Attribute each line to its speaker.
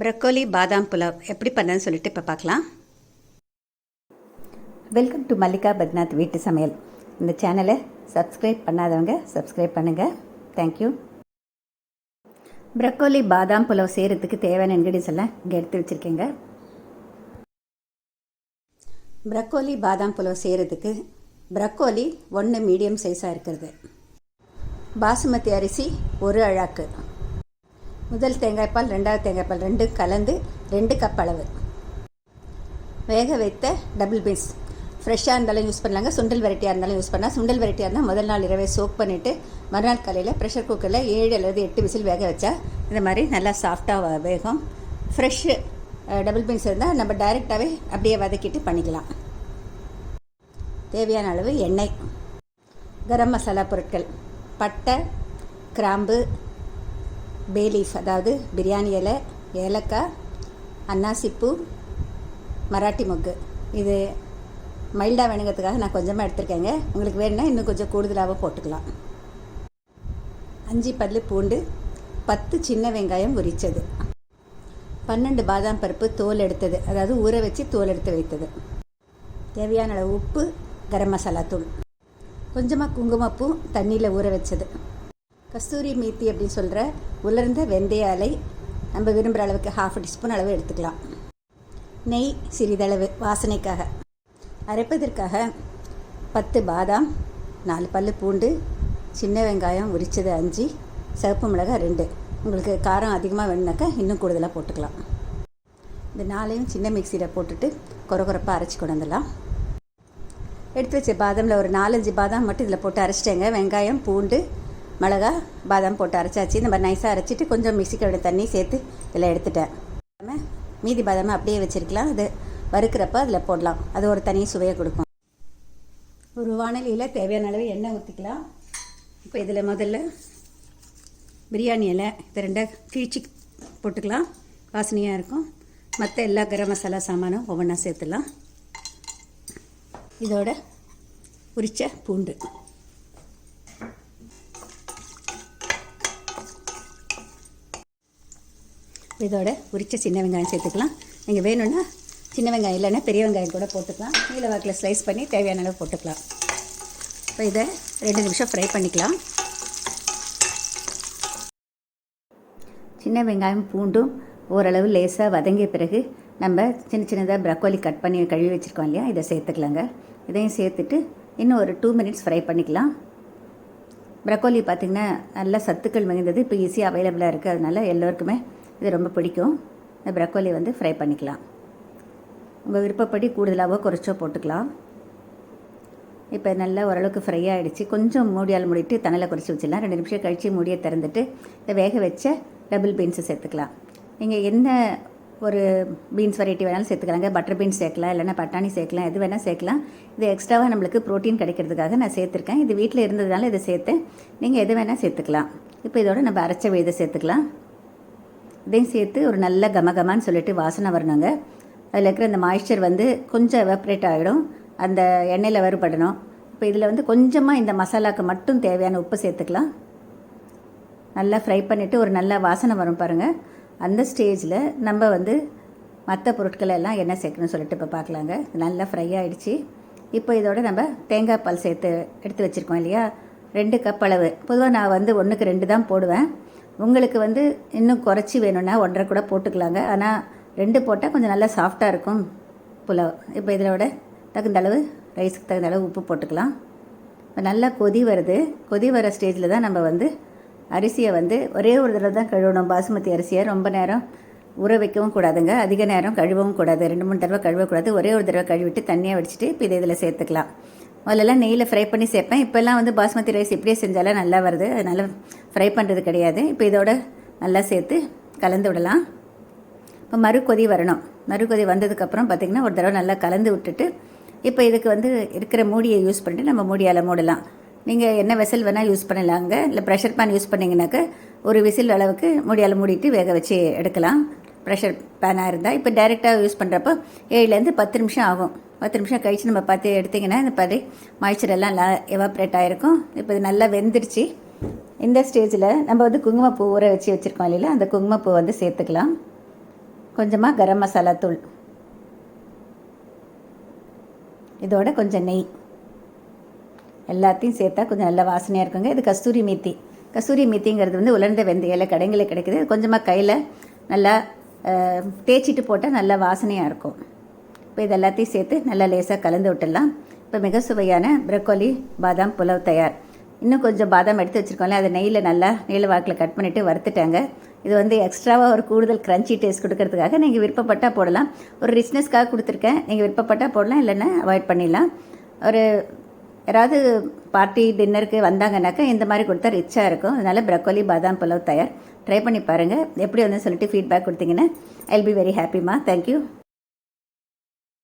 Speaker 1: Broccoli பாதாம் புலாவ். எப்படி பண்ணேன்னு சொல்லிட்டு இப்போ பார்க்கலாம் வெல்கம் டு மல்லிகா பத்நாத் வீட்டு சமையல் இந்த சேனலை சப்ஸ்கிரைப் பண்ணாதவங்க சப்ஸ்கிரைப் பண்ணுங்கள் தேங்க்யூ ப்ரக்கோலி பாதாம் புலாவ் செய்கிறதுக்கு தேவையான இன்க்ரீடியன்ஸ் எல்லாம் இங்கே எடுத்து வச்சுருக்கேங்க. ப்ரக்கோலி பாதாம் புலாவ் செய்கிறதுக்கு ப்ரக்கோலி ஒன்று மீடியம் சைஸாக இருக்கிறது. பாசுமதி அரிசி ஒரு அழாக்கு. முதல் தேங்காய்ப்பால் ரெண்டாவது தேங்காய்ப்பால் ரெண்டு கலந்து ரெண்டு கப் அளவு. வேக வைத்த டபுள் பீன்ஸ் ஃப்ரெஷ்ஷாக இருந்தாலும் யூஸ் பண்ணலாங்க. சுண்டல் வெரைட்டியாக இருந்தாலும் யூஸ் பண்ணலாம். சுண்டல் வெரைட்டியாக இருந்தால் முதல் நாள் இரவே சோக் பண்ணிவிட்டு மறுநாள் காலையில் ப்ரெஷர் குக்கரில் ஏழு அல்லது எட்டு விசில் வேக வச்சா இந்த மாதிரி நல்லா சாஃப்டாக வேகும். ஃப்ரெஷ்ஷு டபுள் பீன்ஸ் இருந்தால் நம்ம டைரெக்டாகவே அப்படியே வதக்கிட்டு பண்ணிக்கலாம். தேவையான அளவு எண்ணெய். கரம் மசாலா பொருட்கள். பட்டை கிராம்பு பேலீஃப் அதாவது பிரியாணி இலை ஏலக்காய் அன்னாசிப்பூ மராட்டி மொக்கு. இது மைல்டாக வேணுங்கிறதுக்காக நான் கொஞ்சமாக எடுத்திருக்கேங்க. உங்களுக்கு வேணும்னா இன்னும் கொஞ்சம் கூடுதலாக போட்டுக்கலாம். அஞ்சு பல் பூண்டு பத்து சின்ன வெங்காயம் உரித்தது பன்னெண்டு பாதாம் பருப்பு தோல் எடுத்தது. அதாவது ஊற வச்சு தோல் எடுத்து வைத்தது. தேவையான அளவு உப்பு கரம் மசாலா தூள். கொஞ்சமாக குங்குமப்பூ தண்ணியில் ஊற வச்சது. கஸ்தூரி மீத்தி அப்படின்னு சொல்கிற உலர்ந்த வெந்தய அலை நம்ம விரும்புகிற அளவுக்கு ஹாஃப் டீஸ்பூன் அளவு எடுத்துக்கலாம். நெய் சிறிதளவு வாசனைக்காக அரைப்பதற்காக பத்து பாதாம் நாலு பல் பூண்டு சின்ன வெங்காயம் உரித்தது அஞ்சு சிவப்பு மிளகாய் ரெண்டு. உங்களுக்கு காரம் அதிகமாக வேணுனாக்கா இன்னும் கூடுதலாக போட்டுக்கலாம். இந்த நாளையும் சின்ன மிக்சியில் போட்டுட்டு கொர கொரப்பாக அரைச்சி கொண்டு வந்துடலாம். எடுத்து வச்ச பாதாமில் ஒரு நாலஞ்சு பாதாம் மட்டும் இதில் போட்டு அரைச்சிட்டேங்க. வெங்காயம் பூண்டு மிளகா பாதாம் போட்டு அரைச்சாச்சு. இந்த மாதிரி நைஸாக அரைச்சிட்டு கொஞ்சம் மிக்சிக்கோட தண்ணி சேர்த்து இதில் எடுத்துட்டேன். மீதி பாதாமை அப்படியே வச்சுருக்கலாம். அது வறுக்கிறப்ப அதில் போடலாம். அது ஒரு தனி சுவையை கொடுக்கும். ஒரு வானலியில் தேவையான அளவு எண்ணெய் ஊற்றிக்கலாம் இப்போ இதில் முதல்ல பிரியாணி இலை இது ரெண்டாக கீழ்ச்சி போட்டுக்கலாம். வாசனையாக இருக்கும். மற்ற எல்லா கரம் மசாலா சாமானும் ஒவ்வொன்றா சேர்த்துலாம் இதோட உரித்த பூண்டு. இதோட உரித்த சின்ன வெங்காயம் சேர்த்துக்கலாம். நீங்கள் வேணும்னா சின்ன வெங்காயம் இல்லைன்னா பெரிய வெங்காயம் கூட போட்டுக்கலாம். நீல வாக்கில் ஸ்லைஸ் பண்ணி தேவையான அளவு போட்டுக்கலாம். இப்போ இதை ரெண்டு நிமிஷம் ஃப்ரை பண்ணிக்கலாம். சின்ன வெங்காயம் பூண்டும் ஓரளவு லேசாக வதங்கிய பிறகு நம்ம சின்ன சின்னதாக ப்ரக்கோலி கட் பண்ணி கழுவி வச்சுருக்கோம் இல்லையா? இதை சேர்த்துக்கலாங்க. இதையும் சேர்த்துட்டு இன்னும் ஒரு டூ மினிட்ஸ் ஃப்ரை பண்ணிக்கலாம். ப்ரக்கோலி பார்த்திங்கன்னா நல்ல சத்துக்கள் மிகுந்தது. இப்போ ஈஸியாக அவைலபிளாக இருக்குது அதனால் எல்லோருக்குமே இது ரொம்ப பிடிக்கும். இந்த ப்ரக்கோலி வந்து ஃப்ரை பண்ணிக்கலாம். உங்கள் விருப்பப்படி கூடுதலாகவோ குறைச்சோ போட்டுக்கலாம். இப்போ நல்லா ஓரளவுக்கு ஃப்ரை ஆகிடுச்சு கொஞ்சம் மூடியால் மூடிட்டு தணலை குறைச்சி வச்சிடலாம். ரெண்டு நிமிஷம் கழித்து மூடியை திறந்துட்டு இதை வேக வச்ச டபுள் பீன்ஸை சேர்த்துக்கலாம். நீங்கள் என்ன ஒரு பீன்ஸ் வெரைட்டி வேணாலும் சேர்த்துக்கலாங்க. பட்டர் பீன்ஸ் சேர்க்கலாம் இல்லைனா பட்டாணி சேர்க்கலாம் எது வேணால் சேர்க்கலாம். இது எக்ஸ்ட்ராவாக நம்மளுக்கு ப்ரோட்டீன் கிடைக்கிறதுக்காக நான் சேர்த்துருக்கேன். இது வீட்டில் இருந்ததுனால இதை சேர்த்து நீங்கள் எது வேணால் சேர்த்துக்கலாம். இப்போ இதோட நம்ம அரைச்ச விழுதை சேர்த்துக்கலாம். இதையும் சேர்த்து ஒரு நல்ல கமகமான்னு சொல்லிட்டு வாசனை வரணுங்க. அதில் இருக்கிற அந்த மாய்ஸ்சர் வந்து கொஞ்சம் எவப்ரேட் ஆகிடும் அந்த எண்ணெயில் வேறுபடணும். இப்போ இதில் வந்து கொஞ்சமாக இந்த மசாலாவுக்கு மட்டும் தேவையான உப்பு சேர்த்துக்கலாம். நல்லா ஃப்ரை பண்ணிவிட்டு ஒரு நல்ல வாசனை வரும் பாருங்கள் அந்த ஸ்டேஜில் நம்ம வந்து மற்ற பொருட்களை எல்லாம் என்ன சேர்க்கணும்னு சொல்லிட்டு இப்போ பார்க்கலாங்க நல்லா ஃப்ரை ஆகிடுச்சு இப்போ இதோட நம்ம தேங்காய் பால் சேர்த்து எடுத்து வச்சுருக்கோம் இல்லையா? ரெண்டு கப் அளவு. பொதுவாக நான் வந்து ஒன்றுக்கு ரெண்டு தான் போடுவேன். உங்களுக்கு வந்து இன்னும் குறைச்சி வேணும்னா ஒன்றரை கூட போட்டுக்கலாங்க. ஆனால் ரெண்டு போட்டால் கொஞ்சம் நல்லா சாஃப்டாக இருக்கும் புலாவ். இப்போ இதோட தகுந்த அளவு ரைஸுக்கு தகுந்த அளவு உப்பு போட்டுக்கலாம். இப்போ நல்லா கொதி வருது. கொதி வர ஸ்டேஜில் தான் நம்ம வந்து அரிசியை வந்து ஒரே ஒரு தடவை தான் கழுவணும். பாசுமதி அரிசியை ரொம்ப நேரம் ஊற வைக்கவும் கூடாதுங்க. அதிக நேரம் கழுவவும் கூடாது. ரெண்டு மூணு தடவை கழுவக்கூடாது. ஒரே ஒரு தடவை கழுவிட்டு தண்ணியாக வடிச்சிட்டு இப்போ இதை இதில் சேர்த்துக்கலாம். முதல்லலாம் நெய்யில் ஃப்ரை பண்ணி சேர்ப்பேன். இப்போல்லாம் வந்து பாஸ்மதி ரைஸ் இப்படியே செஞ்சாலும் நல்லா வருது. அதனால் ஃப்ரை பண்ணுறது கிடையாது. இப்போ இதோட நல்லா சேர்த்து கலந்து விடலாம். இப்போ மறுக்கொதி வரணும். மறு கொதி வந்ததுக்கப்புறம் பார்த்திங்கன்னா ஒரு தடவை நல்லா கலந்து விட்டுட்டு இப்போ இதுக்கு வந்து இருக்கிற மூடியை யூஸ் பண்ணிட்டு நம்ம மூடியால் மூடலாம். நீங்கள் என்ன வெசல் வேணால் யூஸ் பண்ணலாங்க. இல்லை ப்ரெஷர் பேன் யூஸ் பண்ணிங்கனாக்கா ஒரு விசில் அளவுக்கு மூடியால் மூடிட்டு வேக வச்சு எடுக்கலாம். ப்ரெஷர் பேனாக இருந்தால் இப்போ டைரெக்டாக யூஸ் பண்ணுறப்போ ஏழுலேருந்து பத்து நிமிஷம் ஆகும். பத்து நிமிஷம் கழித்து நம்ம பார்த்து எடுத்திங்கன்னா இந்த மாதிரி மாய்ச்சர் எல்லாம் எவாப்ரேட் ஆகிருக்கும் இப்போ இது நல்லா வெந்துருச்சு. இந்த ஸ்டேஜில் நம்ம வந்து குங்குமப்பூ ஊற வச்சு வச்சுருக்கோம் இல்லையில அந்த குங்குமப்பூ வந்து சேர்த்துக்கலாம். கொஞ்சமாக கரம் மசாலா தூள். இதோட கொஞ்சம் நெய். எல்லாத்தையும் சேர்த்தா கொஞ்சம் நல்ல வாசனையாக இருக்குங்க. இது கஸ்தூரி மீத்தி. கஸ்தூரி மீத்திங்கிறது வந்து உலர்ந்த வெந்தயில கடைங்களில் கிடைக்குது. கொஞ்சமாக கையில் நல்லா தேய்ச்சிட்டு போட்டால் நல்லா வாசனையாக இருக்கும். இப்போ இது எல்லாத்தையும் சேர்த்து நல்லா லேசாக கலந்து விட்டுடலாம். இப்போ மிக சுவையான ப்ரக்கோலி பாதாம் புலவ் தயார். இன்னும் கொஞ்சம் பாதாம் எடுத்து வச்சுருக்கோம்ல அதை நெய்யில் நல்லா நீல வாக்கில் கட் பண்ணிவிட்டு வறுத்துட்டாங்க. இது வந்து எக்ஸ்ட்ராவாக ஒரு கூடுதல் க்ரன்ச்சி டேஸ்ட் கொடுக்கறதுக்காக நீங்கள் விருப்பப்பட்டால் போடலாம். ஒரு ரிச்னஸ்க்காக கொடுத்துருக்கேன். நீங்கள் விருப்பப்பட்டால் போடலாம் இல்லைன்னா அவாய்ட் பண்ணிடலாம். ஒரு யாராவது பார்ட்டி டின்னருக்கு வந்தாங்கன்னாக்கா இந்த மாதிரி கொடுத்தா ரிச்சாக இருக்கும். அதனால் ப்ரக்கோலி பாதாம் புலவ் தயார். ட்ரை பண்ணி பாருங்கள் எப்படி வந்து சொல்லிட்டு ஃபீட்பேக் கொடுத்தீங்கன்னா ஐல் பி வெரி ஹாப்பிமா தேங்க்யூ